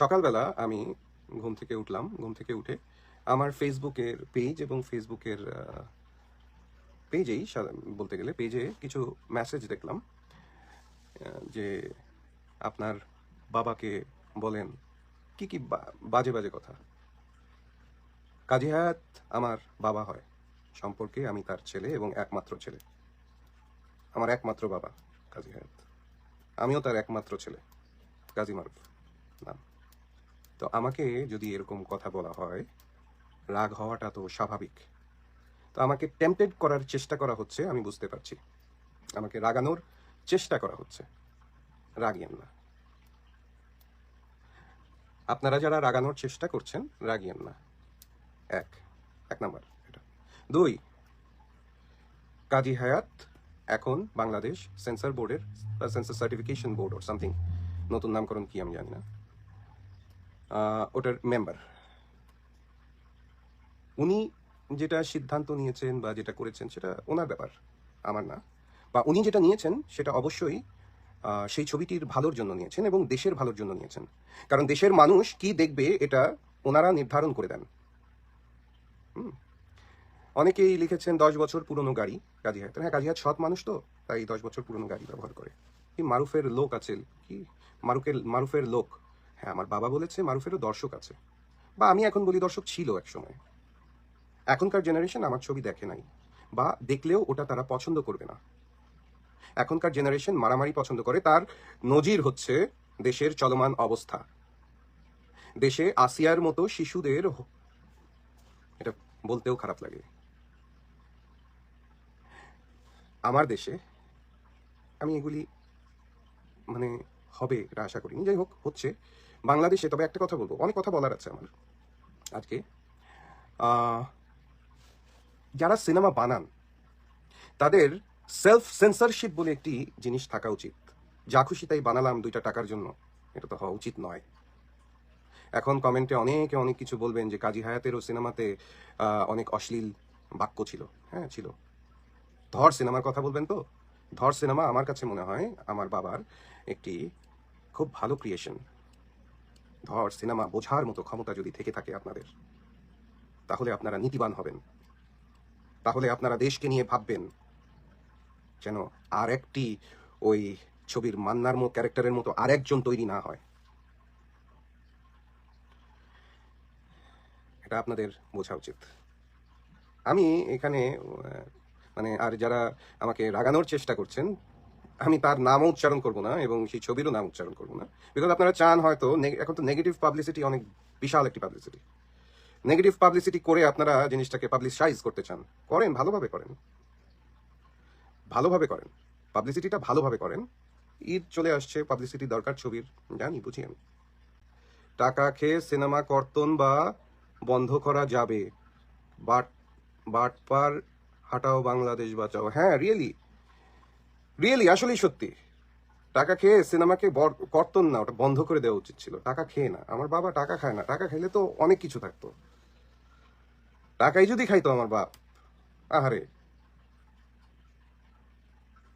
সকালবেলা আমি ঘুম থেকে উঠলাম, ঘুম থেকে উঠে আমার ফেসবুকের পেজ এবং ফেসবুকের পেজেই বলতে গেলে পেজে কিছু মেসেজ দেখলাম যে আপনার বাবাকে বলেন, কি কি বাজে বাজে কথা? কাজী হায়াত আমার বাবা হয়। সম্পর্কে আমি তার ছেলে এবং একমাত্র ছেলে। আমার একমাত্র বাবা কাজী হায়াত আমিও তার একমাত্র ছেলে, কাজী মারুফ। নাম। তো আমাকে যদি এরকম কথা বলা হয়, রাগ হওয়াটা তো স্বাভাবিক। তো আমাকে টেম্পটেড করার চেষ্টা করা হচ্ছে, আমি বুঝতে পারছি। আমাকে রাগানোর চেষ্টা করা হচ্ছে। রাগিয়েন না। আপনারা যারা রাগানোর চেষ্টা করছেন, রাগিয়েন না। এক এক নাম্বার এটা। দুই, কাজী হায়াত এখন বাংলাদেশ সেন্সর বোর্ডের, censor certification board or something নতুন নামকরণ কি আমি জানি না। ওটার মেম্বার উনি যেটা সিদ্ধান্ত নিয়েছেন বা যেটা করেছেন, সেটা ওনার ব্যাপার, আমার না। বা উনি যেটা নিয়েছেন, সেটা অবশ্যই সেই ছবিটির ভালোর জন্য নিয়েছেন এবং দেশের ভালোর জন্য নিয়েছেন। কারণ দেশের মানুষ কি দেখবে, এটা ওনারা নির্ধারণ করে দেন। অনেকেই লিখেছেন, দশ বছর পুরনো গাড়ি। কাজী হায়াত। হ্যাঁ কাজী হায়াত সৎ মানুষ তো, তাই দশ বছর পুরনো গাড়ি ব্যবহার করে। কি মারুফের লোক আছে? কি? মারুফের মারুফের লোক। হ্যাঁ আমার বাবা বলেছে মারুফেরও দর্শক আছে। বা আমি এখন বলি দর্শক ছিল এক সময় এখনকার জেনারেশন আমার ছবি দেখে নাই। বা দেখলেও ওটা তারা পছন্দ করবে না। এখনকার জেনারেশন মারামারি পছন্দ করে। তার নজির হচ্ছে দেশের চলমান অবস্থা। দেশে আসিয়ার মতো শিশুদের এটা বলতেও খারাপ লাগে। আমার দেশে আমি এগুলি মানে হবে এটা আশা করিনি। যাই হোক, হচ্ছে। বাংলাদেশে, তবে একটা কথা বলব। অনেক কথা বলার আছে আমার। আজকে যারা সিনেমা বানান, তাদের সেলফ সেন্সরশিপ বলে একটি জিনিস থাকা উচিত। যা খুশি তাই বানালাম দুইটা টাকার জন্য। এটা তো হওয়া উচিত নয়। এখন কমেন্টে অনেকে অনেক কিছু বলবেন যে কাজী হায়াতেরও সিনেমাতে অনেক অশ্লীল বাক্য ছিল। হ্যাঁ ছিল। ধর সিনেমার কথা বলবেন তো? ধর সিনেমা আমার কাছে মনে হয় আমার বাবার একটি খুব ভালো ক্রিয়েশন ধর সিনেমা বোঝার মতো ক্ষমতা যদি থেকে থাকে আপনাদের, তাহলে আপনারা নীতিবান হবেন। তাহলে আপনারা দেশকে নিয়ে ভাববেন যেন আর একটি ওই ছবির মান্নার মতো, ক্যারেক্টারের মতো আরেকজন তৈরি না হয়। এটা আপনাদের বোঝা উচিত। আমি এখানে মানে আর যারা আমাকে রাগানোর চেষ্টা করছেন আমি তার নামও উচ্চারণ করব না এবং সেই ছবিরও নাম উচ্চারণ করব না। বিকজ আপনারা চান হয়তো এখন তো নেগেটিভ পাবলিসিটি অনেক বিশাল একটি পাবলিসিটি নেগেটিভ পাবলিসিটি করে আপনারা জিনিসটাকে পাবলিসাইজ করতে চান। করেন, ভালোভাবে করেন। ভালোভাবে করেন। পাবলিসিটিটা ভালোভাবে করেন। ঈদ চলে আসছে পাবলিসিটি দরকার ছবির। জানি, বুঝি আমি। টাকা খেয়ে সিনেমা কর্তন বা বন্ধ করা যাবে। বাট বাটপার, হাটাও বাংলাদেশ বাঁচাও। হ্যাঁ রিয়েলি রিয়েলি আসলেই সত্যি। টাকা খেয়ে সিনেমাকে কর্তন না, ওটা বন্ধ করে দেওয়া উচিত ছিল। টাকা খেয়ে না। আমার বাবা টাকা খায় না। টাকা খেলে তো অনেক কিছু থাকতো। টাকাই যদি খাইতো আমার বাপ, আহারে।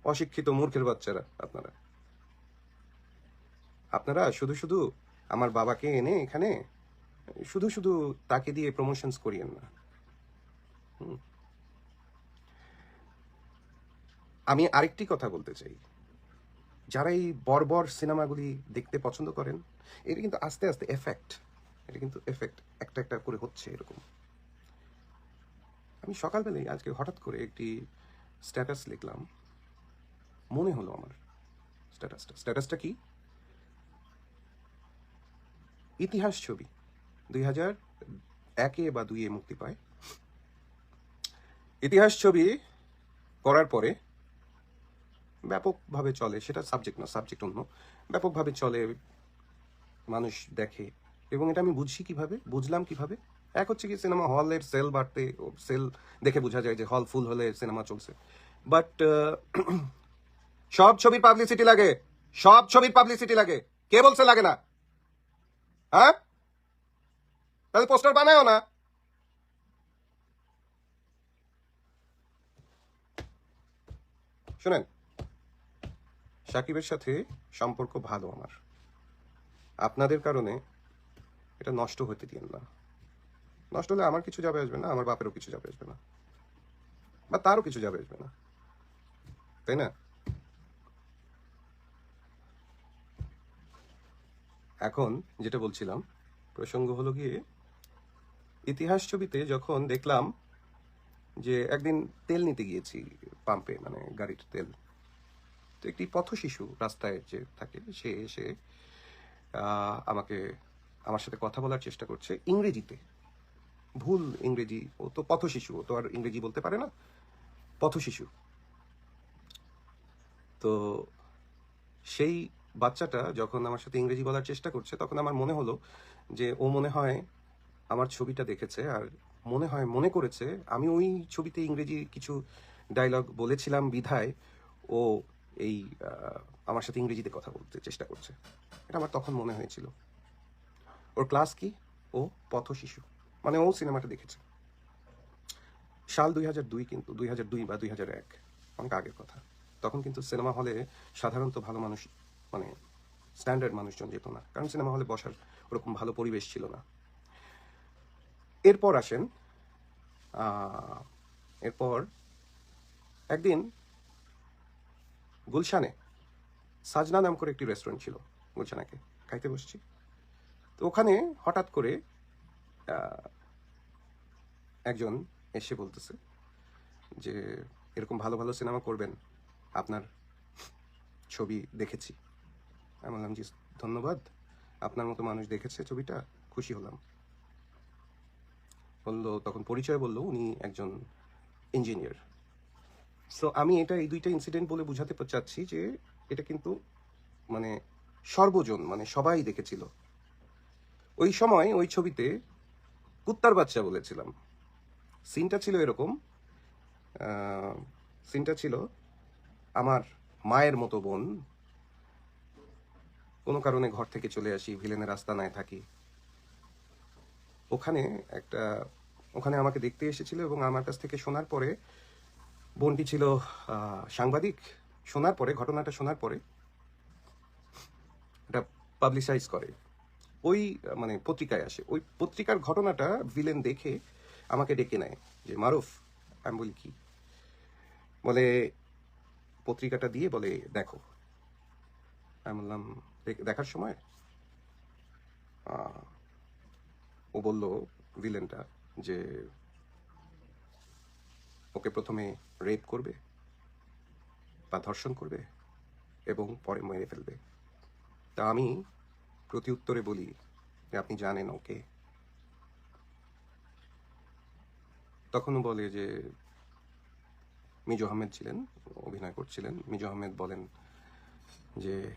অশিক্ষিত মূর্খের বাচ্চারা আপনারা। আপনারা শুধু শুধু আমার বাবাকে এনে এখানে, শুধু শুধু তাকে দিয়ে প্রমোশনস করিয়েন না। হুম। আমি আরেকটি কথা বলতে চাই। যারা এই বর্বর সিনেমাগুলি দেখতে পছন্দ করেন এটা কিন্তু আস্তে আস্তে এফেক্ট এটা কিন্তু এফেক্ট একটা একটা করে হচ্ছে এরকম। আমি সকালবেলায় আজকে হঠাৎ করে একটি স্ট্যাটাস লিখলাম। মনে হলো আমার স্ট্যাটাসটা স্ট্যাটাসটা কি? ইতিহাস ছবি। দুই হাজার একে বা দুইয়ে মুক্তি পায়। ইতিহাস ছবি করার পরে ব্যাপকভাবে চলে, সেটা সাবজেক্ট না সাবজেক্ট অন্য, ব্যাপকভাবে চলে, মানুষ দেখে। এবং এটা আমি বুঝছি কীভাবে, বুঝলাম কীভাবে? এক হচ্ছে কি সিনেমা হলের সেল বাড়তে সেল দেখে বোঝা যায় যে হল ফুল হলে সিনেমা চলছে। বাট সব ছবির পাবলিসিটি লাগে, সব ছবির পাবলিসিটি লাগে কে বলছে লাগে না। হ্যাঁ? তাহলে পোস্টার বানায়ও না। শুনেন সাকিবের সাথে সম্পর্ক ভালো আমার। আপনাদের কারণে এটা নষ্ট হতে দিন না। নষ্ট হলে আমার কিছু যাবে আসবে না, আমার বাপেরও কিছু যাবে আসবে না। বা তারও কিছু যাবে আসবে না। তাই না? এখন যেটা বলছিলাম, প্রসঙ্গ হলো গিয়ে, ইতিহাস ছবিতে যখন দেখলাম যে একদিন তেল নিতে গিয়েছি, পাম্পে মানে গাড়ির তেল। তো একটি পথ শিশু রাস্তায় যে থাকে, সে এসে আমাকে, আমার সাথে কথা বলার চেষ্টা করছে ইংরেজিতে। ভুল ইংরেজি, ও তো পথ শিশু ও তো আর ইংরেজি বলতে পারে না। পথ শিশু তো সেই বাচ্চাটা যখন আমার সাথে ইংরেজি বলার চেষ্টা করছে, তখন আমার মনে হলো যে ও মনে হয় আমার ছবিটা দেখেছে, আর মনে হয়, মনে করেছে, আমি ওই ছবিতে ইংরেজি কিছু ডায়লগ বলেছিলাম বিধায়, ও এই আমার সাথে ইংরেজিতে কথা বলতে চেষ্টা করছে। এটা আমার তখন মনে হয়েছিল। ওর ক্লাস কি? ও পথ শিশু মানে ও সিনেমাটা দেখেছে। সাল দুই হাজার দুই কিন্তু, দুই হাজার দুই বা দুই হাজার এক, অনেক আগের কথা। তখন কিন্তু সিনেমা হলে সাধারণত ভালো মানুষ মানে স্ট্যান্ডার্ড মানুষজন যেত না। কারণ সিনেমা হলে বসার ওরকম ভালো পরিবেশ ছিল না। এরপর আসেন এরপর একদিন গুলশানে। সাজনা নাম করে একটি রেস্টুরেন্ট ছিল গুলশানাকে। খাইতে বসছি। তো ওখানে হঠাৎ করে একজন এসে বলতেছে যে, এরকম ভালো ভালো সিনেমা করবেন। আপনার ছবি দেখেছি। আমি বললাম, জি, ধন্যবাদ। আপনার মতো মানুষ দেখেছে ছবিটা, খুশি হলাম। বলল, তখন পরিচয় বলল, উনি একজন ইঞ্জিনিয়ার সো আমি এটা এই দুইটা ইনসিডেন্ট বলে বুঝাতে চাচ্ছি যে এটা কিন্তু মানে সর্বজন মানে সবাই দেখেছিল। ওই সময় ওই ছবিতে কুত্তার বাচ্চা বলেছিলাম। সিনটা ছিল এরকম সিনটা ছিল আমার মায়ের মতো বোন। কোনো কারণে ঘর থেকে চলে আসি, ভিলেনের রাস্তা আস্তানায় থাকি। ওখানে একটা, ওখানে আমাকে দেখতে এসেছিল এবং আমার কাছ থেকে শোনার পরে বোনটি ছিল সাংবাদিক। শোনার পরে, ঘটনাটা শোনার পরে এটা পাবলিসাইজ করে। ওই মানে পত্রিকায় আসে। ওই পত্রিকার ঘটনাটা ভিলেন দেখে আমাকে ডেকে নেয় যে, মারুফ, আমি বলি, কি? বলে, পত্রিকাটা দিয়ে বলে, দেখো। আমি বললাম দেখার সময়? ও বলল ভিলেনটা যে ওকে প্রথমে রেপ করবে বা ধর্ষণ করবে এবং পরে মেরে ফেলবে। তা আমি প্রতি উত্তরে বলি যে আপনি জানেন ওকে। তখনও বলে যে মিজু আহমেদ ছিলেন, অভিনয় করছিলেন। মিজু আহমেদ বলেন যে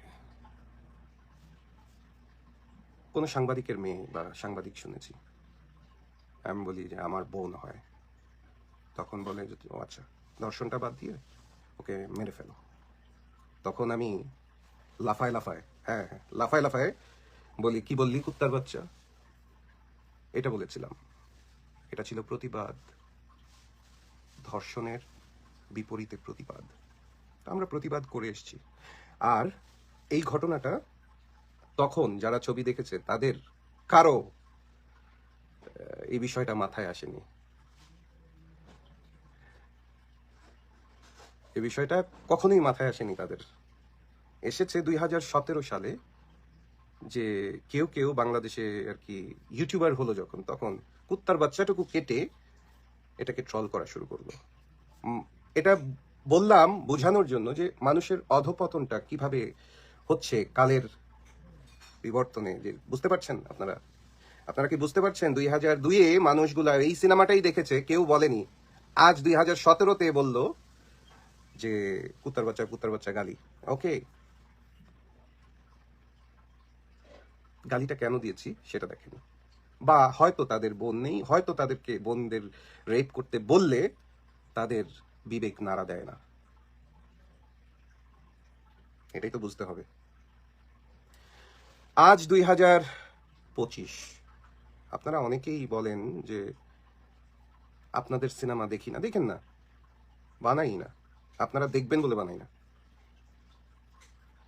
কোনো সাংবাদিকের মেয়ে বা সাংবাদিক শুনেছি। আমি বলি যে আমার বোন হয়। তখন বলে যে, ও আচ্ছা দর্শনটা বাদ দিয়ে ওকে মেরে ফেলো। তখন আমি লাফায় লাফায় হ্যাঁ হ্যাঁ লাফায় লাফায় বলি, কি বললি, কুত্তার বাচ্চা? এটা বলেছিলাম। এটা ছিল প্রতিবাদ, ধর্ষণের বিপরীতে প্রতিবাদ। আমরা প্রতিবাদ করে এসেছি। আর এই ঘটনাটা তখন যারা ছবি দেখেছে, তাদের কারও এই বিষয়টা মাথায় আসেনি। এই বিষয়টা কখনোই মাথায় আসেনি তাদের। এসেছে দুই হাজার সতেরো সালে যে কেউ কেউ বাংলাদেশে আর কি ইউটিউবার হলো যখন, তখন কুত্তার বাচ্চাটুকু কেটে এটাকে ট্রল করা শুরু করল। এটা বললাম বোঝানোর জন্য যে মানুষের অধপতনটা কীভাবে হচ্ছে কালের বিবর্তনে, যে বুঝতে পারছেন আপনারা? আপনারা কি বুঝতে পারছেন? দুই হাজার দুইয়ে মানুষগুলা এই সিনেমাটাই দেখেছে, কেউ বলেনি। আজ দুই হাজার সতেরোতে বলল যে কুত্তার বাচ্চা কুত্তার বাচ্চা গালি। ওকে। গালিটা কেন দিয়েছি সেটা দেখেন। বা হয়তো তাদের বোন নেই, হয়তো তাদেরকে বোনদের রেপ করতে বললে তাদের বিবেক নাড়া দেয় না। এটাই তো বুঝতে হবে। আজ দুই হাজার পঁচিশ। আপনারা অনেকেই বলেন যে আপনাদের সিনেমা দেখি না। দেখেন না। বানাই না। আপনারা দেখবেন বলে বানাই না।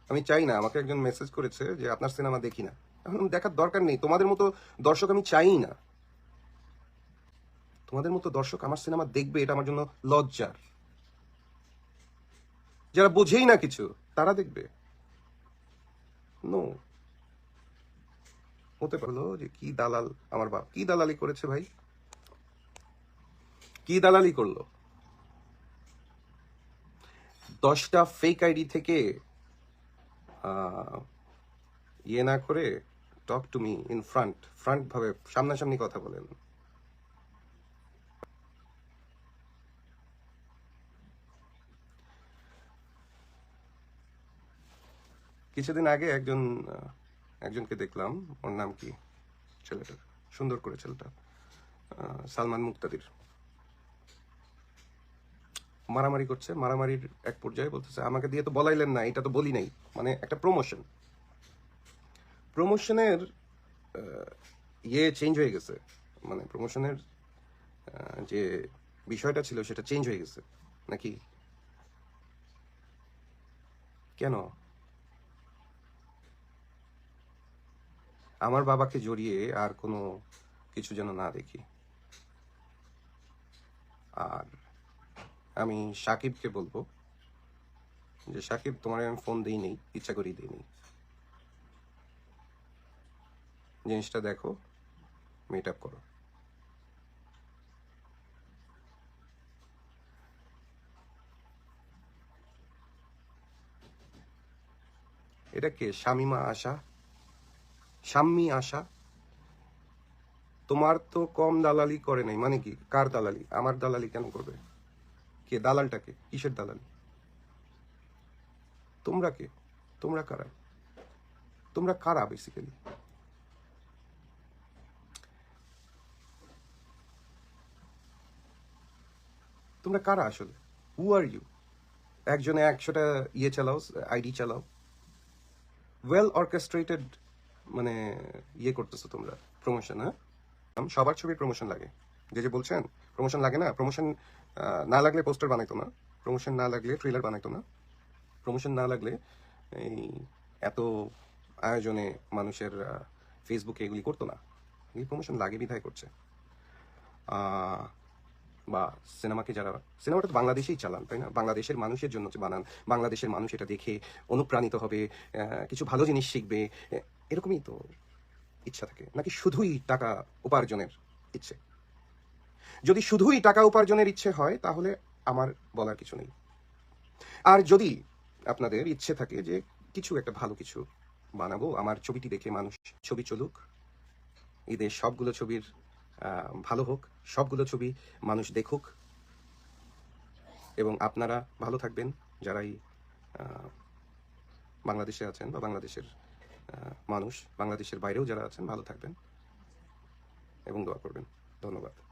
আমি চাই না, আমাকে একজন মেসেজ করেছে যে আপনার সিনেমা দেখি না। এখন দেখার দরকার নেই, তোমাদের মতো দর্শক আমি চাই না। তোমাদের মতো দর্শক আমার সিনেমা দেখবে, এটা আমার জন্য লজ্জার। যারা বোঝেই না কিছু, তারা দেখবে। নো হতে পারল যে কি দালাল আমার বাপ, কি দালালি করেছে ভাই? কি দালালি করল? দশটা ফেক আইডি থেকে ইয়ে না করে talk to me in front front ভাবে সামনাসামনি কথা বলেন। কিছুদিন আগে একজন একজনকে দেখলাম, ওর নাম কি? ছেলেটার, সুন্দর করে ছেলেটা সালমান মুক্তাদির। মারামারি করছে, মারামারির এক পর্যায়ে বলতেছে, আমাকে দিয়ে তো বলাইলেন না, এটা তো বলি নাই। মানে একটা প্রমোশন প্রমোশনের ইয়ে চেঞ্জ হয়ে গেছে। মানে প্রমোশনের যে বিষয়টা ছিল সেটা চেঞ্জ হয়ে গেছে। নাকি? কেন? আমার বাবাকে জড়িয়ে আর কোনো কিছু যেন না দেখি। আর আমি সাকিবকে বলব যে, সাকিব, তোমার আমি ফোন দিই নেই, ইচ্ছা করেই দিই নেই। জিনিসটা দেখো মিট আপ করো। এটা কে? শামিমা আশা? শাম্মি আশা? তোমার তো কম দালালি করে নাই মানে কি? কার দালালি? আমার দালালি কেন করবে? কে? দালালটা কে? কিসের দালালি? তোমরা কে? তোমরা কারা? তোমরা কারা বেসিক্যালি তোমরা কারা আসলে? হু আর ইউ একজনে একশোটা ইয়ে চালাও, আইডি চালাও। ওয়েল অর্কেস্ট্রেটেড মানে ইয়ে করতেছো তোমরা প্রমোশন হ্যাঁ? সবার ছবির প্রমোশন লাগে। যে যে বলছেন প্রমোশন লাগে না প্রমোশন না লাগলে পোস্টার বানাইতো না প্রমোশন না লাগলে ট্রেলার বানাইতো না। প্রমোশন না লাগলে এই এত আয়োজনে মানুষের ফেসবুকে এগুলি করতো না। এই প্রমোশন লাগে বিধায় করছে। বা সিনেমাকে যারা, সিনেমাটা তো বাংলাদেশেই চালান, তাই না? বাংলাদেশের মানুষের জন্য বানান, বাংলাদেশের মানুষ এটা দেখে অনুপ্রাণিত হবে কিছু ভালো জিনিস শিখবে এরকমই তো ইচ্ছা থাকে। নাকি শুধুই টাকা উপার্জনের ইচ্ছে? যদি শুধুই টাকা উপার্জনের ইচ্ছে হয়, তাহলে আমার বলার কিছু নেই। আর যদি আপনাদের ইচ্ছে থাকে যে কিছু একটা ভালো কিছু বানাবো, আমার ছবিটি দেখে মানুষ ছবি চলুক, ঈদের সবগুলো ছবির ভালো হোক, সবগুলো ছবি মানুষ দেখুক, এবং আপনারা ভালো থাকবেন, যারাই বাংলাদেশে আছেন বা বাংলাদেশের মানুষ, বাংলাদেশের বাইরেও যারা আছেন, ভালো থাকবেন, এবং দোয়া করবেন। ধন্যবাদ।